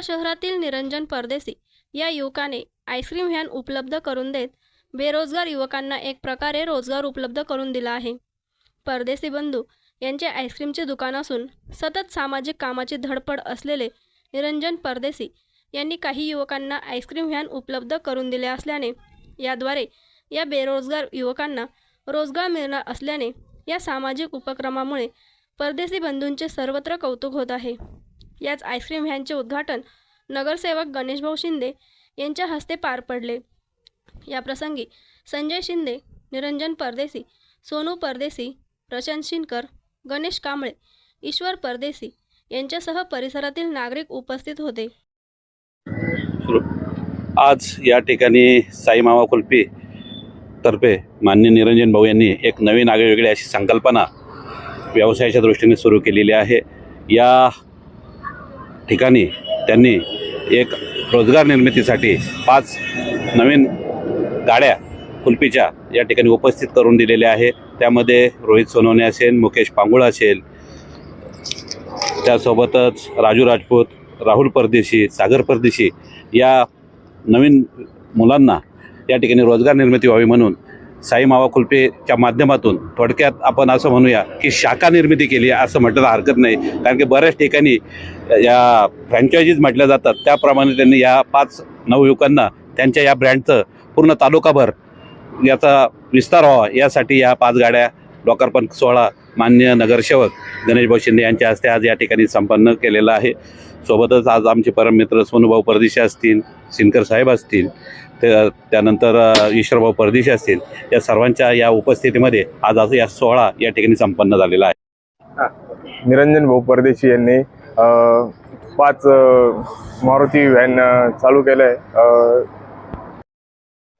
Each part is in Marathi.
सातारा शहरातील निरंजन परदेसी या युवकाने आईस्क्रीम व्हॅन उपलब्ध करून देत बेरोजगार युवकांना एक प्रकारे रोजगार उपलब्ध करून दिला आहे. परदेसी बंधू यांचे आईस्क्रीमचे दुकान असून सतत सामाजिक कामाची धडपड असलेले निरंजन परदेसी यांनी काही युवकांना आईस्क्रीम व्हॅन उपलब्ध करून दिल्या असल्याने याद्वारे या बेरोजगार युवकांना रोजगार मिळणार असल्याने या सामाजिक उपक्रमामुळे परदेशी बंधूंचे सर्वत्र कौतुक होत आहे. याच आईस्क्रीम व्हॅनचे उद्घाटन नगरसेवक गणेशभाऊ शिंदे यांच्या हस्ते पार पडले. या प्रसंगी संजय शिंदे निरंजन परदेसी सोनू परदेसी प्रशांत शिनकर गणेश कांबळे ईश्वर परदेसी यांच्यासह परिसरातील नागरिक उपस्थित होते. आज या ठिकाणी साईमावा कुल्पी कुल्फी तर्फे मान्य निरंजन भाऊ यांनी एक नवीन आगळीवेगळी अशी संकल्पना व्यवसायाच्या दृष्टीने सुरू केलेली आहे. या ठिकाणी त्यांनी एक रोजगार निर्मितीसाठी पाच नवीन गाड्या कुल्फीच्या या ठिकाणी उपस्थित करून दिलेल्या आहे त्यामध्ये रोहित सोनवणे असेल मुकेश पांगुळ असेल. त्यासोबतच राजू राजपूत राहुल परदेशी सागर परदेशी या नवीन मुलांना या ठिकाणी रोजगार निर्मिती व्हावी म्हणून साई मावा कुल्फेच्या माध्यमातून थोडक्यात आपण असं म्हणूया की शाखा निर्मिती केली आहे असं म्हटलं हरकत नाही. कारण की बऱ्याच ठिकाणी या फ्रँचायझीज म्हटल्या जातात. त्याप्रमाणे त्यांनी या पाच नवयुवकांना त्यांच्या या ब्रँडचं पूर्ण तालुकाभर याचा विस्तार व्हावा यासाठी या पाच गाड्या लोकार्पण सोहळा मान्य नगरसेवक गणेशभाऊ शिंदे यांच्या हस्ते आज या ठिकाणी संपन्न केलेला आहे. सोबतच आज आमचे परममित्र सोनूभाऊ परदेशी असतील सिनकर साहेब असतील त्या त्यानंतर ईश्वरभाऊ परदेशी असतील या सर्वांच्या या उपस्थितीमध्ये आज आज या सोहळा या ठिकाणी संपन्न झालेला आहे. निरंजन भाऊ परदेशी यांनी पाच मारुती व्हॅन चालू केलं आहे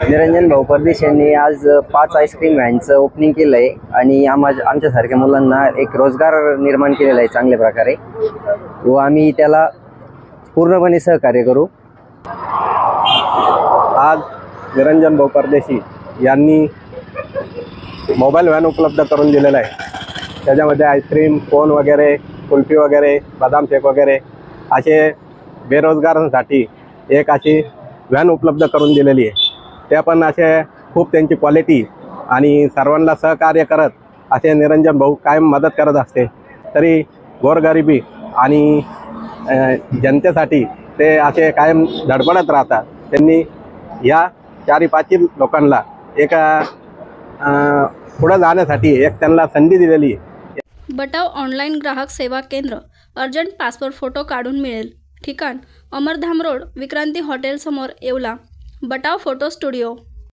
निरंजन भाऊ परदेश यांनी आज पाच आईस्क्रीम व्हॅनचं ओपनिंग केलं आहे आणि आम्हा आमच्यासारख्या मुलांना एक रोजगार निर्माण केलेला आहे चांगल्या प्रकारे. व आम्ही त्याला पूर्णपणे सहकार्य करू. आज निरंजन भाऊ परदेशी यांनी मोबाईल व्हॅन उपलब्ध करून दिलेला आहे. त्याच्यामध्ये आईस्क्रीम कोन वगैरे कुल्फी वगैरे बदाम शेक वगैरे असे बेरोजगारांसाठी एक अशी व्हॅन उपलब्ध करून दिलेली आहे. त्या पण असे खूप त्यांची क्वालिटी आणि सर्वांना सहकार्य करत असे निरंजन भाऊ कायम मदत करत असते. तरी गोरगरिबी आणि जनतेसाठी ते असे कायम धडपडत राहतात. त्यांनी या चारी पाचही लोकांना एका पुढं जाण्यासाठी एक त्यांना संधी दिलेली बटाव ऑनलाईन ग्राहक सेवा केंद्र अर्जंट पासपोर्ट फोटो काढून मिळेल. ठिकाण अमरधाम रोड विक्रांती हॉटेलसमोर येवला. बटाव फोटो स्टुडिओ